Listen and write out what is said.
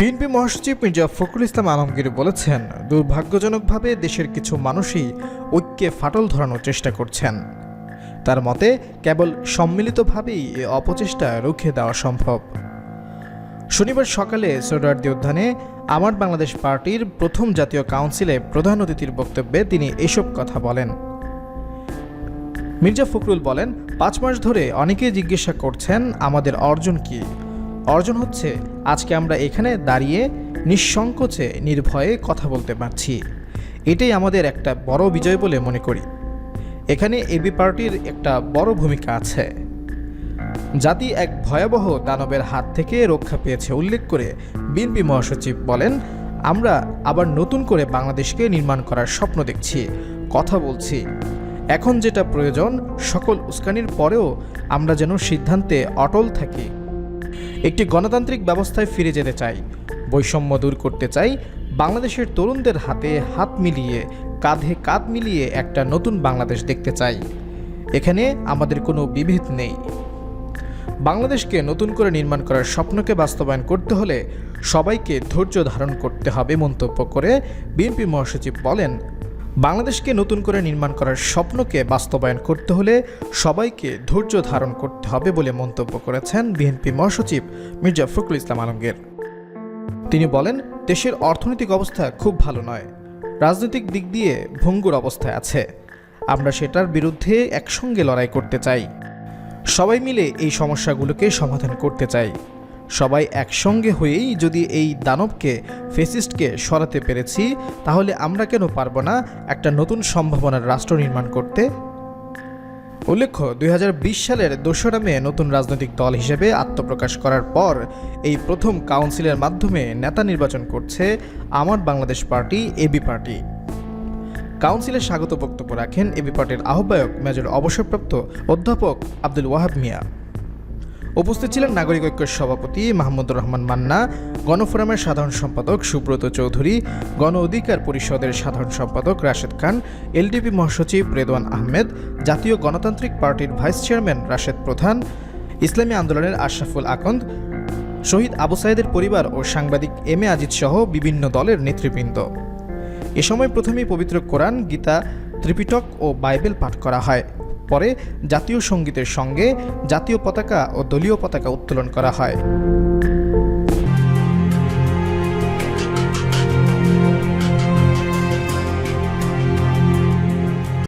BNP মহাসচিব মির্জা ফখরুল ইসলাম আলমগীর বলেছেন, দুর্ভাগ্যজনকভাবে দেশের কিছু মানুষই ঐক্যে ফাটল ধরানোর চেষ্টা করছেন। তার মতে, কেবল সম্মিলিতভাবেই এ অপচেষ্টা রুখে দেওয়া সম্ভব। শনিবার সকালে সোহরাওয়ার্দী উদ্যানে আমার বাংলাদেশ পার্টির প্রথম জাতীয় কাউন্সিলে প্রধান অতিথির বক্তব্যে তিনি এসব কথা বলেন। মির্জা ফখরুল বলেন, পাঁচ মাস ধরে অনেকেই জিজ্ঞাসা করছেন, আমাদের অর্জন কি? অর্জন হচ্ছে, আজকে আমরা এখানে দাঁড়িয়ে নিঃসংকোচে, নির্ভয়ে কথা বলতে পারছি। এটাই আমাদের একটা বড় বিজয় বলে মনে করি। এখানে এবি পার্টির একটা বড় ভূমিকা আছে। জাতি এক ভয়াবহ দানবের হাত থেকে রক্ষা পেয়েছে উল্লেখ করে বিএনপি মহাসচিব বলেন, আমরা আবার নতুন করে বাংলাদেশকে নির্মাণ করার স্বপ্ন দেখছি, কথা বলছি। এখন যেটা প্রয়োজন, সকল উস্কানির পরেও আমরা যেন সিদ্ধান্তে অটল থাকি। একটি গণতান্ত্রিক ব্যবস্থায় ফিরে যেতে চাই। বৈষম্য দূর করতে চাই। বাংলাদেশের তরুণদের হাতে হাত মিলিয়ে, কাঁধে কাঁধ মিলিয়ে একটা নতুন বাংলাদেশ দেখতে চাই। এখানে আমাদের কোনো বিভেদ নেই। বাংলাদেশকে নতুন করে নির্মাণ করার স্বপ্নকে বাস্তবায়ন করতে হলে সবাইকে ধৈর্য ধারণ করতে হবে মন্তব্য করে বিএনপি মহাসচিব বলেন বাংলাদেশকে নতুন করে নির্মাণ করার স্বপ্নকে বাস্তবায়ন করতে হলে সবাইকে ধৈর্য ধারণ করতে হবে বলে মন্তব্য করেছেন বিএনপি মহাসচিব মির্জা ফখরুল ইসলাম আলমগীর। তিনি বলেন, দেশের অর্থনৈতিক অবস্থা খুব ভালো নয়, রাজনৈতিক দিক দিয়ে ভঙ্গুর অবস্থায় আছে। আমরা সেটার বিরুদ্ধে একসঙ্গে লড়াই করতে চাই। সবাই মিলে এই সমস্যাগুলোকে সমাধান করতে চাই। সবাই একসঙ্গে হয়েই যদি এই দানবকে ফেসিস্টকে সরাতে পেরেছি, তাহলে আমরা কেন পারব না একটা নতুন সম্ভাবনার রাষ্ট্র নির্মাণ করতে? উল্লেখ্য, দুই হাজার বিশ সালের দোসরা মে নতুন রাজনৈতিক দল হিসেবে আত্মপ্রকাশ করার পর এই প্রথম কাউন্সিলের মাধ্যমে নেতা নির্বাচন করছে আমার বাংলাদেশ পার্টি এবি পার্টি। কাউন্সিলে স্বাগত বক্তব্য রাখেন এবি পার্টির আহ্বায়ক মেজর অবসরপ্রাপ্ত অধ্যাপক আব্দুল ওয়াহাব মিয়া। উপস্থিত ছিলেন নাগরিক ঐক্যের সভাপতি মাহমুদুর রহমান মান্না, গণফোরামের সাধারণ সম্পাদক সুব্রত চৌধুরী, গণ অধিকার পরিষদের সাধারণ সম্পাদক রাশেদ খান, এলডিপি মহাসচিব রেদওয়ান আহমেদ, জাতীয় গণতান্ত্রিক পার্টির ভাইস চেয়ারম্যান রাশেদ প্রধান, ইসলামী আন্দোলনের আশরাফুল আকন্দ, শহীদ আবু সাইদের পরিবার ও সাংবাদিক এম এ আজিজ সহ বিভিন্ন দলের নেতৃবৃন্দ। এ সময় প্রথমেই পবিত্র কোরআন, গীতা, ত্রিপিটক ও বাইবেল পাঠ করা হয়। পরে জাতীয় সঙ্গীতের সঙ্গে জাতীয় পতাকা ও দলীয় পতাকা উত্তোলন করা হয়।